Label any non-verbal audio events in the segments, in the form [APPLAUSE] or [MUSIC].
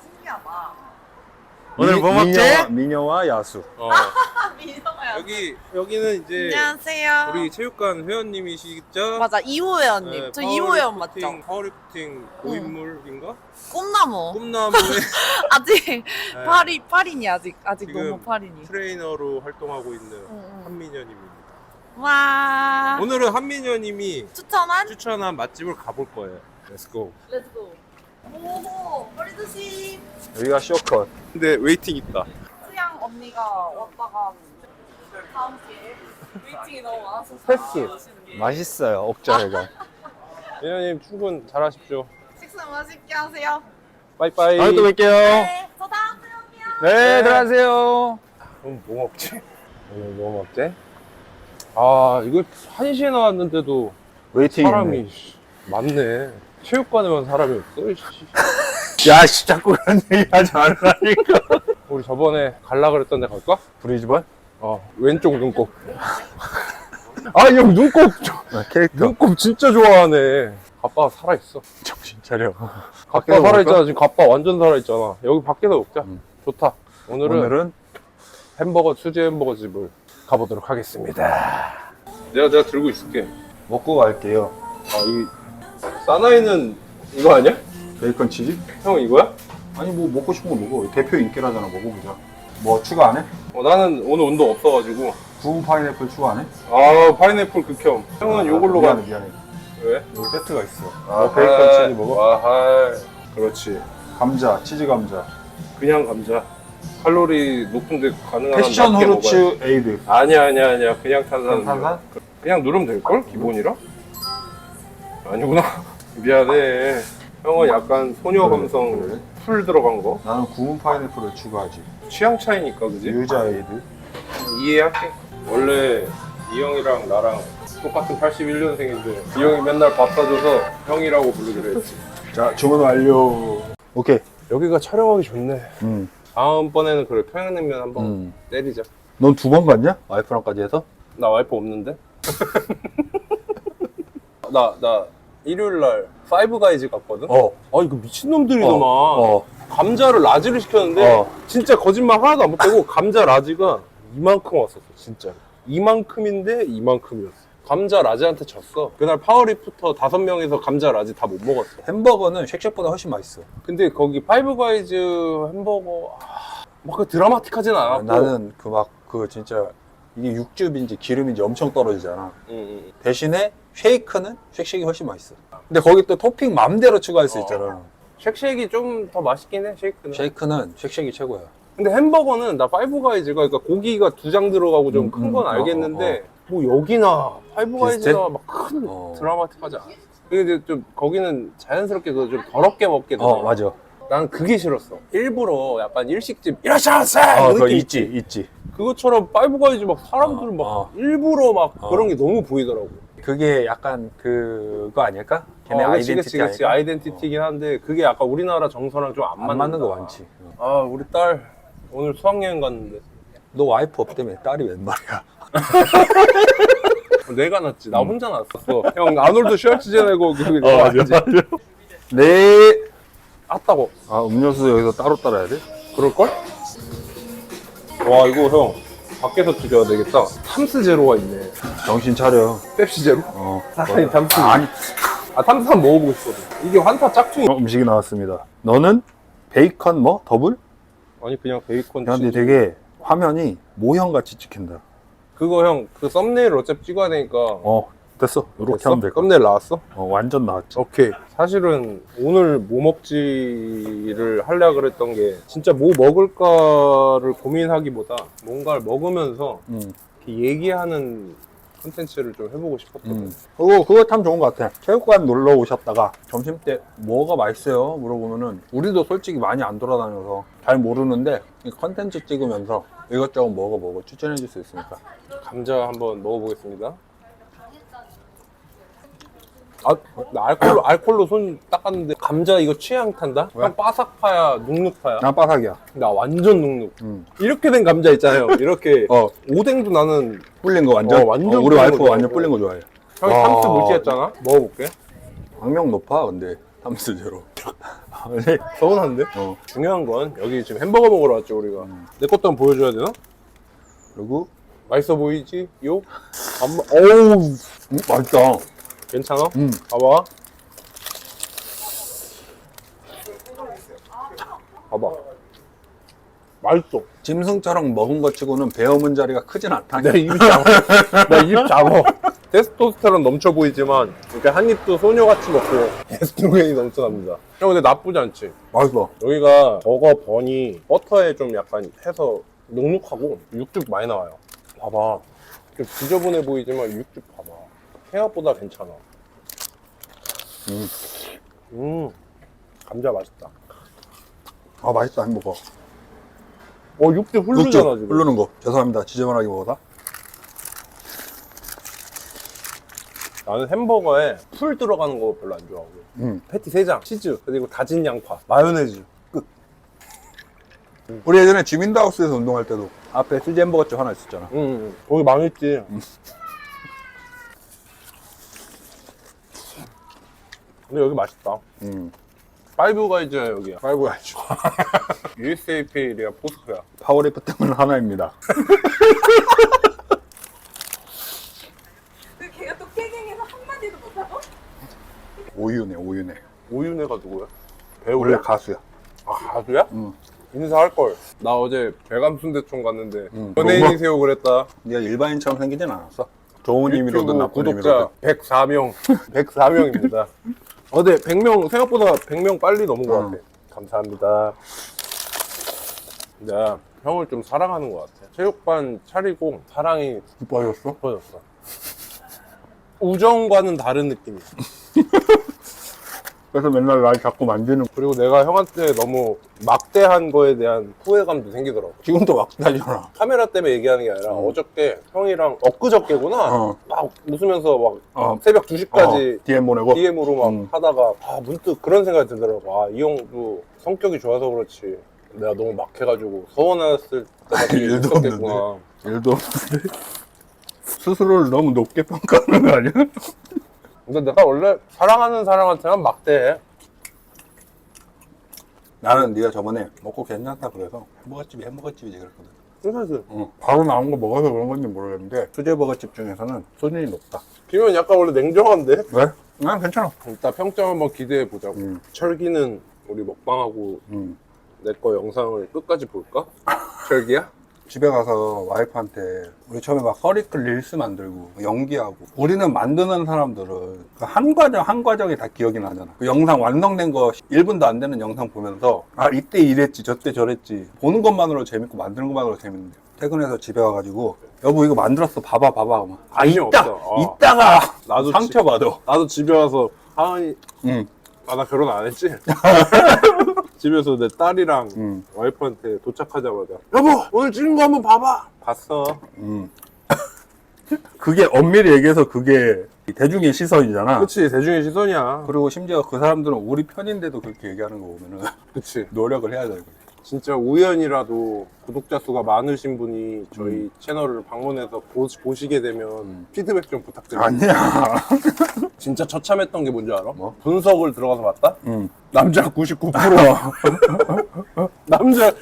신기하다. 오늘 뭐 먹지? 미녀와, 미녀와 야수. 어. [LAUGHS] 민성아야. 여기 여기는 이제 안녕하세요. 우리 체육관 회원님이시죠? 맞아 이호 회원님. 네, 저 파워리프팅, 이호 회원 맞죠? 파워리프팅 고인물인가? 꿈나무. 꿈나무의 [LAUGHS] 아직 네, 파리 파리니 아직 아직 지금 너무 파리니. 트레이너로 활동하고 있는 응, 응. 한민현입니다. 와. 오늘은 한민현님이 추천한? 추천한 맛집을 가볼 거예요. 렛츠고. 렛츠고. 오. 여기가 쇼컷. 근데 웨이팅 있다. 수양 언니가 왔다가 다음 기회에 웨이팅이 너무 많아서 패스. 맛있어요, 옥자회가. 민현님 출근 잘하십시오. 식사 맛있게 하세요. 빠이빠이. 다음에 또 뵐게요. 네, 저 다음에 올게요. 네, 들어가세요. 그럼 뭐 먹지? 오늘 뭐 먹지? 아 이거 1시에 나왔는데도 웨이팅. 사람이 씨, 많네. 체육관에만 사람이 없어. 씨. 야, 씨, 자꾸 그런 얘기 하지 말라니까. [LAUGHS] 우리 저번에 갈라 그랬던 데 갈까? 브리즈번? 어 왼쪽 눈곱. 아이형 눈곱 아, 캐릭터. 눈곱 진짜 좋아하네. 가빠 살아 있어. 정신 차려. 가빠 밖에서 살아 먹을까? 있잖아. 지금 가빠 완전 살아 있잖아. 여기 밖에서 먹자. 음. 좋다. 오늘은, 오늘은 햄버거 수제 햄버거 집을 가보도록 하겠습니다. 내가 내가 들고 있을게. 먹고 갈게요. 아 이 사나이는 이거 아니야? 베이컨 치즈? 형 이거야? 아니, 뭐 먹고 싶은 거 먹어. 대표 인기라잖아, 먹어보자. 뭐 추가 안 해? 어, 나는 오늘 운동 없어가지고. 구운 파인애플 추가 안 해? 아 파인애플 극혐. 형은 요걸로 가. 미안해, 미안해. 왜? 여기 세트가 있어. 아 베이컨 치즈 먹어? 아하. 그렇지. 감자, 치즈 감자. 그냥 감자. 칼로리 높은데 가능한 패션 낮게 후르츠. 에이드. 아니야 아니야 아니야 그냥 탄산. 탄산? 그냥 누르면 될걸 기본이라? 아니구나. [LAUGHS] 미안해. 형은 약간 소녀 그래, 감성 그래. 풀 들어간 거. 나는 구운 파인애플을 추가하지. 취향 차이니까 그지? 유자 에이드. 이해할게. 원래 이 형이랑 나랑 똑같은 81년생인데 이 형이 맨날 밥 사줘서 형이라고 부르기로 했지. 자, 주문 완료. 오케이. 여기가 촬영하기 좋네. 음. 다음번에는 그래 평양냉면 한번 음. 때리자. 넌 두 번 갔냐? 와이프랑까지 해서? 나 와이프 없는데? [LAUGHS] 나, 나 일요일 날 파이브 가이즈 갔거든? 어. 아 이거 미친놈들이더만. 어. 감자를 라지를 시켰는데 어. 진짜 거짓말 하나도 안 못하고 감자 라지가 이만큼 왔었어 진짜 이만큼인데 이만큼이었어 감자 라지한테 졌어 그날 파워리프터 다섯 명에서 감자 라지 다 못 먹었어 햄버거는 쉑쉑보다 훨씬 맛있어. 근데 거기 파이브 가이즈 햄버거 아, 막그 드라마틱하진 않았고 나는 그 막 그 진짜 이게 육즙인지 기름인지 엄청 떨어지잖아. 응, 응. 대신에 쉐이크는 쉑쉑이 훨씬 맛있어. 근데 거기 또 토핑 맘대로 추가할 수 어. 있잖아. 쉑쉑이 좀 더 맛있긴 해 쉐이크는 쉐이크는 쉑쉑이 최고야. 근데 햄버거는 나 파이브 가이즈가 그러니까 고기가 두 장 들어가고 좀 음, 큰건 음, 알겠는데 뭐 여기나 파이브 비슷해? 가이즈나 막큰 어. 드라마틱하지 않아. 근데 좀 거기는 자연스럽게 그좀 더럽게 먹게 되잖아. 어, 맞아. 난 그게 싫었어. 일부러 약간 일식집 이라샤세 어, 그 그거 있지, 있지. 그것처럼 파이브 가이즈 막 사람들 어, 막 어. 일부러 막 어. 그런 게 너무 보이더라고. 그게 약간 그거 아닐까? 걔네 어, 그치, 아이덴티티 그치, 그치. 아닐까? 아이덴티티긴 한데 그게 약간 우리나라 정서랑 좀 안 안 맞는 거 많지. 아 우리 딸 오늘 수학여행 갔는데 너 와이프 없다며 딸이 웬 말이야? [LAUGHS] 내가 났지. 음. 나 혼자 났었어. 형 아놀드 슈왈츠제네거 그 어, 알지? 네. 아따고. 아, 음료수 여기서 따로 따라야 돼? 그럴걸? 와 이거 형 밖에서 드려야 되겠다. 탐스 제로가 있네. 정신 차려. 펩시 제로? 어. 사장님 탐스. 아니, 아 탐스 한번 먹어보고 싶거든. 이게 환타 짝퉁이. 어, 음식이 나왔습니다. 너는 베이컨 뭐? 더블? 아니 그냥 베이컨. 근데 치즈. 되게 화면이 모형같이 찍힌다. 그거 형 그 썸네일 어차피 찍어야 되니까. 어, 됐어. 이렇게 됐어? 하면 될 거. 썸네일 나왔어? 어, 완전 나왔지. 오케이. 사실은 오늘 뭐 먹지를 하려 그랬던 게 진짜 뭐 먹을까를 고민하기보다 뭔가를 먹으면서 음, 이렇게 얘기하는 콘텐츠를 좀 해보고 싶었거든. 음. 그거, 그거 참 좋은 것 같아. 체육관 놀러 오셨다가 점심 때 뭐가 맛있어요? 물어보면은 우리도 솔직히 많이 안 돌아다녀서 잘 모르는데 이 컨텐츠 찍으면서 이것저것 먹어 먹어 추천해 줄 수 있으니까. 감자 한번 먹어보겠습니다. 아, 나 알콜로, 알콜로 손 닦았는데 감자 이거 취향 탄다? 왜? 형 바삭파야, 눅눅파야? 난 바삭이야. 나 완전 눅눅. 음. 이렇게 된 감자 있잖아요. 이렇게. [LAUGHS] 어, 오뎅도 나는 불린 거 완전. 어, 완전 어, 우리 불린 와이프 거 완전 좋아하고. 불린 거 좋아해. 형이 와. 탐스 무시했잖아? 먹어볼게. 악명 높아 근데 탐스 제로. [LAUGHS] 아니, 서운한데? 어. 중요한 건 여기 지금 햄버거 먹으러 왔죠 우리가 내 것도 한번 보여줘야 되나? 그리고 맛있어 보이지? 요? [LAUGHS] 안 마... 어우 음, 맛있다. 괜찮아? 음. 봐봐 봐봐 맛있어 짐승처럼 먹은 것 치고는 베어문 자리가 크진 않다. 내 입이 작아 내입 작아 테스토스테론 넘쳐 보이지만 이렇게 한 입도 소녀같이 먹고 에스트로겐이 넘쳐납니다 형 근데 나쁘지 않지? 맛있어. 여기가 버거 번이 버터에 좀 약간 해서 눅눅하고 육즙 많이 나와요. 봐봐. 좀 지저분해 보이지만 육즙. 생각보다 괜찮아. 음. 음. 감자 맛있다. 아, 맛있다, 햄버거. 어, 육즙 흐르잖아, 지금. 흐르는 거. 죄송합니다. 지저분하게 먹어서. 나는 햄버거에 풀 들어가는 거 별로 안 좋아하고. 음. 패티 3장, 치즈, 그리고 다진 양파, 마요네즈. 끝. 우리 예전에 지민다우스에서 운동할 때도 앞에 수제 햄버거집 하나 있었잖아. 음, 음. 거기 망했지. 근데 여기 맛있다. 음. 파이브 가이즈야 여기야. 빨고 가야죠. USA 페일이야 포스코야. 파워리프팅은 하나입니다. 근데 걔가 또 깨갱해서 한마디도 못하고? 오유네, 오유네. 오윤혜가 누구야? 원래 배우야? 가수야. 아 가수야? 음. 인사할 걸. 나 어제 배감순대촌 갔는데 음. 연예인이세요 그랬다. 네가 일반인처럼 생기진 않았어. 좋은 의미로든 유튜브 나쁜 구독자 의미로든. 104명. 104명입니다. 어제 100명 생각보다 100명 빨리 넘은 것 음. 같아. 감사합니다. 내가 형을 좀 사랑하는 것 같아. 체육관 차리고 사랑이 이뻐졌어? 깊어졌어. 우정과는 다른 느낌이야. [LAUGHS] 그래서 맨날 날 자꾸 만지는 그리고 내가 형한테 너무 막대한 거에 대한 후회감도 생기더라고. 지금도 막다잖아. 카메라 때문에 얘기하는 게 아니라 음. 어저께 형이랑 엊그저께구나. 어. 막 웃으면서 막 어. 새벽 2시까지 어, DM 보내고. DM으로 막 음. 하다가 아 문득 그런 생각이 들더라고. 아 이 형도 성격이 좋아서 그렇지. 내가 너무 막해가지고 서운했을 때가 되게 [LAUGHS] 일도 있었겠구나. 일도 없는데. 스스로를 너무 높게 평가하는 거 아니야? 근데 내가 원래 사랑하는 사람한테만 막대해. 나는 네가 저번에 먹고 괜찮다 그래서 햄버거집이 햄버거집이지 그랬거든. 사실 응. 바로 나온 거 먹어서 그런 건지 모르겠는데 수제버거집 중에서는 수준이 높다. 비면 약간 원래 냉정한데. 왜? 난 괜찮아. 일단 평점 한번 기대해 보자고. 음. 철기는 우리 먹방하고 음. 내 거 영상을 끝까지 볼까? 철기야? 집에 가서 와이프한테 우리 처음에 막 허리클 릴스 만들고 연기하고 우리는 만드는 사람들은 그 한 과정 한 과정이 다 기억이 나잖아 그 영상 완성된 거 1분도 안 되는 영상 보면서 아 이때 이랬지 저때 저랬지 보는 것만으로 재밌고 만드는 것만으로 재밌는데 퇴근해서 집에 와가지고 여보 이거 만들었어 봐봐 봐봐 아 이따 없어. 어. 이따가 나도 상처 받아 나도 집에 와서 하은이 응. 아나 결혼 안 했지? [LAUGHS] 집에서 내 딸이랑 응. 와이프한테 도착하자마자 여보 오늘 찍은 거 한번 봐봐 봤어 응. [LAUGHS] 그게 엄밀히 얘기해서 그게 대중의 시선이잖아 그치 대중의 시선이야 그리고 심지어 그 사람들은 우리 편인데도 그렇게 얘기하는 거 보면은 그치 [LAUGHS] 노력을 해야 되는 거지. 진짜 우연이라도 구독자 수가 많으신 분이 저희 채널을 방문해서 보, 시게 되면 음. 피드백 좀 부탁드립니다 아니야. [LAUGHS] 진짜 처참했던 게 뭔지 알아? 뭐? 분석을 들어가서 봤다? 응. 남자 99% [LAUGHS] 남자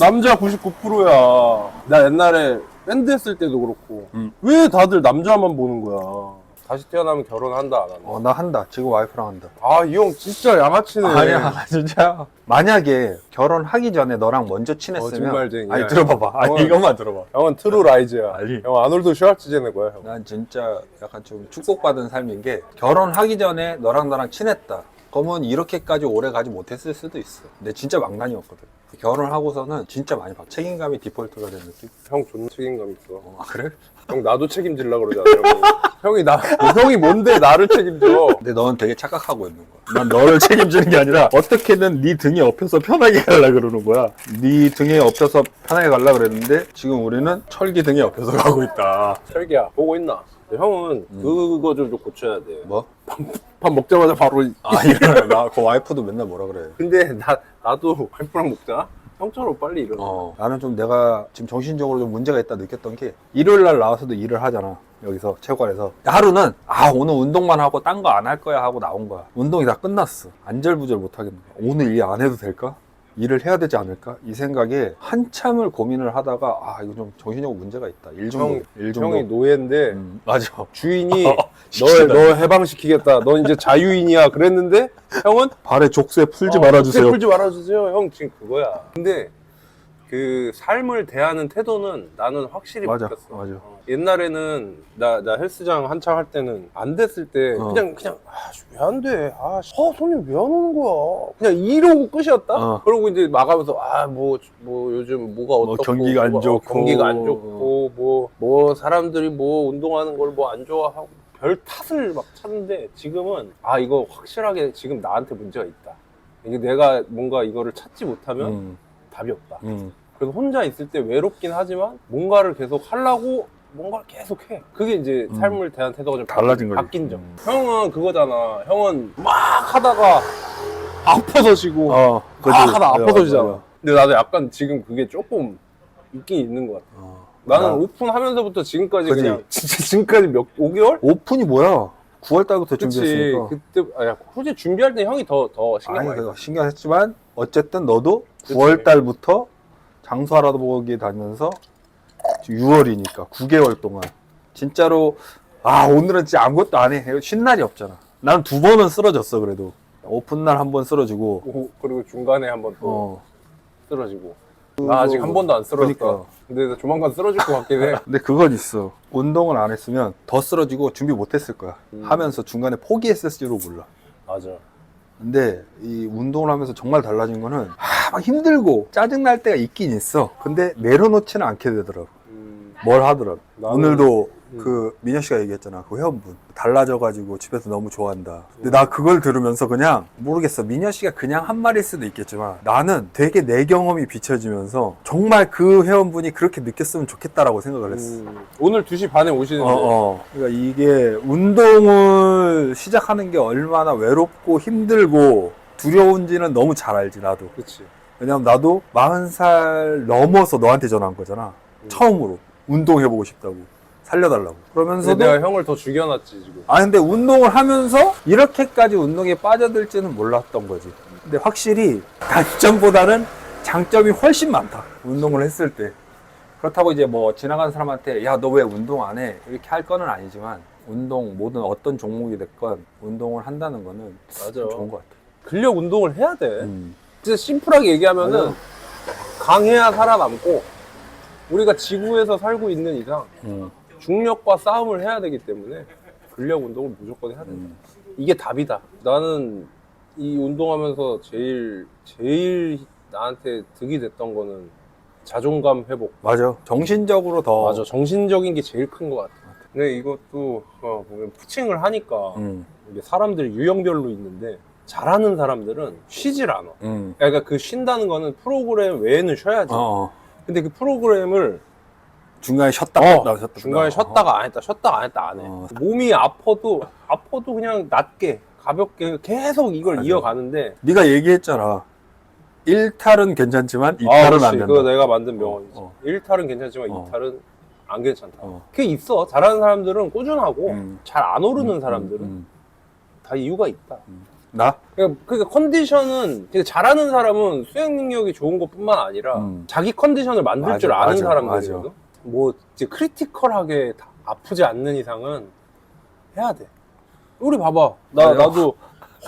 남자 99%야. 나 옛날에 밴드 했을 때도 그렇고 음. 왜 다들 남자만 보는 거야? 다시 태어나면 결혼한다 안 한다. 어, 나 한다. 지금 와이프랑 한다. 아 이 형 진짜 양아치네. 아니야, [LAUGHS] 진짜. 만약에 결혼하기 전에 너랑 먼저 어, 친했으면. 정말쟁이야. 아니, 들어봐봐. 아니, 형은- 이것만 들어봐. 형은 트루 라이즈야. 아니. 형 아놀드 슈왈츠제네 거야 형. 난 진짜 약간 좀 축복받은 삶인 게 결혼하기 전에 너랑 나랑 친했다. 그러면 이렇게까지 오래 가지 못했을 수도 있어. 근데 진짜 망난이었거든. 결혼하고서는 진짜 많이 받 책임감이 디폴트가 된 느낌? 형 존나 책임감 있어. 어, 아, 그래? 형 나도 책임질라 그러잖아. 형이. [LAUGHS] 형이 나 형이 뭔데 나를 책임져? 근데 너는 되게 착각하고 있는 거야. 난 너를 [LAUGHS] 책임지는 게 아니라 어떻게든 네 등에 업혀서 편하게 가려 그러는 거야. 네 등에 업혀서 편하게 가려 그랬는데 지금 우리는 철기 등에 업혀서 가고 있다. 철기야 보고 있나? 형은 그거 좀, 좀 고쳐야 돼. 뭐? 밥 먹자마자 바로 아, 이래. 나그 와이프도 맨날 뭐라 그래. 근데 나 나도 와이프랑 먹자. 형처럼 빨리 일어나. 어, 나는 좀 내가 지금 정신적으로 좀 문제가 있다 느꼈던 게 일요일 날 나와서도 일을 하잖아. 여기서 체육관에서 하루는 아 오늘 운동만 하고 딴 거 안 할 거야 하고 나온 거야. 운동이 다 끝났어. 안절부절 못 하겠는 거야. 오늘 일 안 해도 될까? 일을 해야 되지 않을까? 이 생각에 한참을 고민을 하다가 아 이거 좀 정신적으로 문제가 있다. 일 중독. 형, 일 중독. 형이 노예인데 음, 맞아. 주인이 [LAUGHS] 어, 널. 너 해방시키겠다. 너 이제 자유인이야. 그랬는데 형은 발에 족쇄 풀지 어, 말아주세요. 풀지 말아주세요. 형 지금 그거야. 근데 그 삶을 대하는 태도는 나는 확실히 맞아, 바뀌었어. 맞아. 어. 옛날에는 나, 나 헬스장 한창 할 때는 안 됐을 때 어. 그냥 그냥 왜안 돼? 아, 씨, 아 손님 왜 안 오는 거야? 그냥 이러고 끝이었다. 어. 그러고 이제 나가면서 아뭐뭐 요즘 뭐가 뭐 어떻고 경기가 안 좋고. 경기가 안 좋고 뭐뭐 사람들이 뭐 운동하는 걸 뭐 안 좋아하고 별 탓을 막 찾는데 지금은 아 이거 확실하게 지금 나한테 문제가 있다. 이게 내가 뭔가 이거를 찾지 못하면 음, 답이 없다. 음. 그래서 혼자 있을 때 외롭긴 하지만 뭔가를 계속 하려고 뭔가를 계속 해. 그게 이제 음. 삶을 대한 태도가 좀 달라진 거지. 바뀐 점. 음. 형은 그거잖아. 형은 막 하다가 아파서 쉬고 어, 막 하다 맞아, 아파서 맞아. 쉬잖아. 근데 나도 약간 지금 그게 조금 있긴 있는 것 같아. 어. 나는 나- 오픈하면서부터 지금까지 그지. 그냥 [LAUGHS] 진짜 지금까지 몇 5개월? 오픈이 뭐야? 9월 달부터 그치. 준비했으니까. 그때 아야 솔직히 준비할 때 형이 더 더 신경 아니, 많이 신경 했지만 어쨌든 너도 그치. 9월 달부터 장수 알아보기 다니면서 6월이니까 9개월 동안 진짜로 아 오늘은 진짜 아무것도 안 해. 쉰 날이 없잖아. 난 두 번은 쓰러졌어 그래도. 오픈 날 한 번 쓰러지고. 오, 그리고 중간에 한 번 또 어. 쓰러지고. 나 아직 한 번도 안 쓰러졌다. 그러니까. 근데 나 조만간 쓰러질 것 같긴 해. [LAUGHS] 근데 그건 있어. 운동을 안 했으면 더 쓰러지고 준비 못 했을 거야. 음. 하면서 중간에 포기했을지도 몰라. 맞아. 근데 이 운동을 하면서 정말 달라진 거는 아, 막 힘들고 짜증 날 때가 있긴 있어. 근데 내려놓지는 않게 되더라고. 음, 뭘 하더라고. 나는- 오늘도 음. 그 민혁 씨가 얘기했잖아. 그 회원분 달라져가지고 집에서 너무 좋아한다. 근데 나 그걸 들으면서 그냥 모르겠어. 민혁 씨가 그냥 한 말일 수도 있겠지만 나는 되게 내 경험이 비춰지면서 정말 그 회원분이 그렇게 느꼈으면 좋겠다라고 생각을 했어. 음, 오늘 2시 반에 오시는데 어, 어. 그러니까 이게 운동을 시작하는 게 얼마나 외롭고 힘들고 두려운지는 너무 잘 알지 나도. 그치. 왜냐면 나도 40살 넘어서 너한테 전화한 거잖아. 음. 처음으로 운동해보고 싶다고 살려달라고. 근데 그러면서도 내가 형을 더 죽여놨지 지금. 아 근데 운동을 하면서 이렇게까지 운동에 빠져들지는 몰랐던 거지. 근데 확실히 단점보다는 장점이 훨씬 많다. 운동을 했을 때. 그렇다고 이제 뭐 지나가는 사람한테 야 너 왜 운동 안 해? 이렇게 할 거는 아니지만 운동 모든 어떤 종목이 됐건 운동을 한다는 거는 맞아. 좋은 것 같아. 근력 운동을 해야 돼. 음. 진짜 심플하게 얘기하면은 맞아. 강해야 살아남고 우리가 지구에서 살고 있는 이상 음. 중력과 싸움을 해야 되기 때문에 근력 운동을 무조건 해야 된다. 음. 이게 답이다. 나는 이 운동하면서 제일 제일 나한테 득이 됐던 거는 자존감 회복. 맞아. 정신적으로 더. 맞아. 정신적인 게 제일 큰 것 같아. 근데 이것도 어, 보면 푸칭을 하니까 음. 이게 사람들이 유형별로 있는데 잘하는 사람들은 쉬질 않아. 음. 그러니까 그 쉰다는 거는 프로그램 외에는 쉬어야지. 어, 어. 근데 그 프로그램을 중간에 쉬었다 어, 뺐다, 쉬었다 중간에 뺐다. 쉬었다가 안 했다, 쉬었다가 안 했다 안 해. 어. 몸이 아파도 아파도 그냥 낮게 가볍게 계속 이걸 맞아. 이어가는데 네가 얘기했잖아. 1탈은 괜찮지만 2탈은 아, 안. 된다. 그거 내가 만든 명언이지. 어, 어. 1탈은 괜찮지만 어. 2탈은 안 괜찮다. 어. 그게 있어. 잘하는 사람들은 꾸준하고 음. 잘안 오르는 음, 사람들은 음. 다 이유가 있다. 나? 그러니까, 그러니까 컨디션은 되게 잘하는 사람은 수행 능력이 좋은 것뿐만 아니라 음. 자기 컨디션을 만들 맞아, 줄 아는 맞아, 사람들이거든. 뭐 이제 크리티컬하게 다 아프지 않는 이상은 해야 돼. 우리 봐봐. 나 맞아. 나도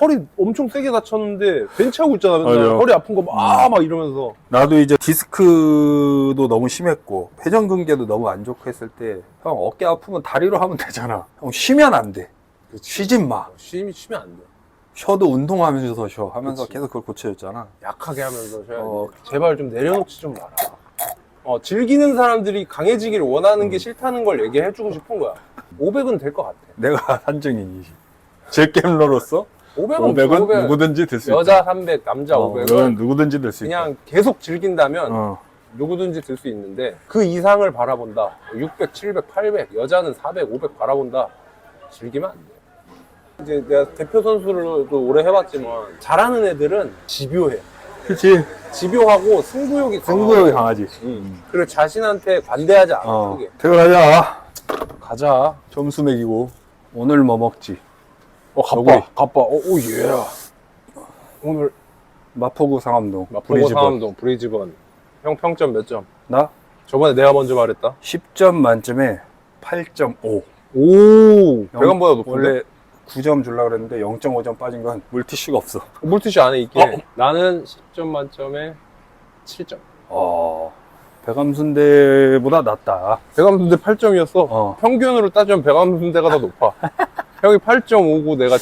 허리 엄청 세게 다쳤는데 벤치하고 있잖아. 맨날. 허리 아픈 거 막 막 이러면서. 나도 이제 디스크도 너무 심했고 회전근개도 너무 안 좋고 했을 때 형 어깨 아프면 다리로 하면 되잖아. 형 쉬면 안 돼. 쉬지 마. 쉬, 쉬면 안 돼. 쉬어도 운동하면서 쉬어 하면서 그치. 계속 그걸 고쳐줬잖아. 약하게 하면서 쉬어야 어. 돼. 제발 좀 내려놓지 좀 마라. 어, 즐기는 사람들이 강해지기를 원하는 음. 게 싫다는 걸 얘기해주고 싶은 거야. 500은 될 것 같아. 내가 [LAUGHS] 산증인이지. 제겜러로서 500은, 500은 누구든지 들수 있다. 여자 300, 남자 어, 500은 그건 누구든지 들수 있다. 그냥 계속 즐긴다면 어. 누구든지 들 수 있는데 그 이상을 바라본다. 600, 700, 800, 여자는 400, 500 바라본다. 즐기면 안 돼. 이제 내가 대표 선수로도 오래 해봤지만 잘하는 애들은 집요해. 그치. 집요하고 승부욕이 승부욕이. 강하지. 음. 그리고 자신한테 반대하지 않아. 어. 크게. 퇴근하자. 가자. 점수 매기고. 오늘 뭐 먹지? 어. 가빠. 가빠. 어, 오, 예. 오늘 마포구 상암동. 마포구 브리즈번. 상암동 브리즈번. 형 평점 몇 점? 나 저번에 내가 먼저 말했다. 10점 만점에 8.5. 오, 배관보다 높은데? 원래 9점 주려고 그랬는데 0.5점 빠진 건 물티슈가 없어. [LAUGHS] 물티슈 안에 있긴 어. 해. 나는 10점 만점에 7점. 어. 배감순대보다 낫다. 배감순대 8점이었어. 어. 평균으로 따지면 배감순대가 더 높아. [LAUGHS] 형이 8.5고 내가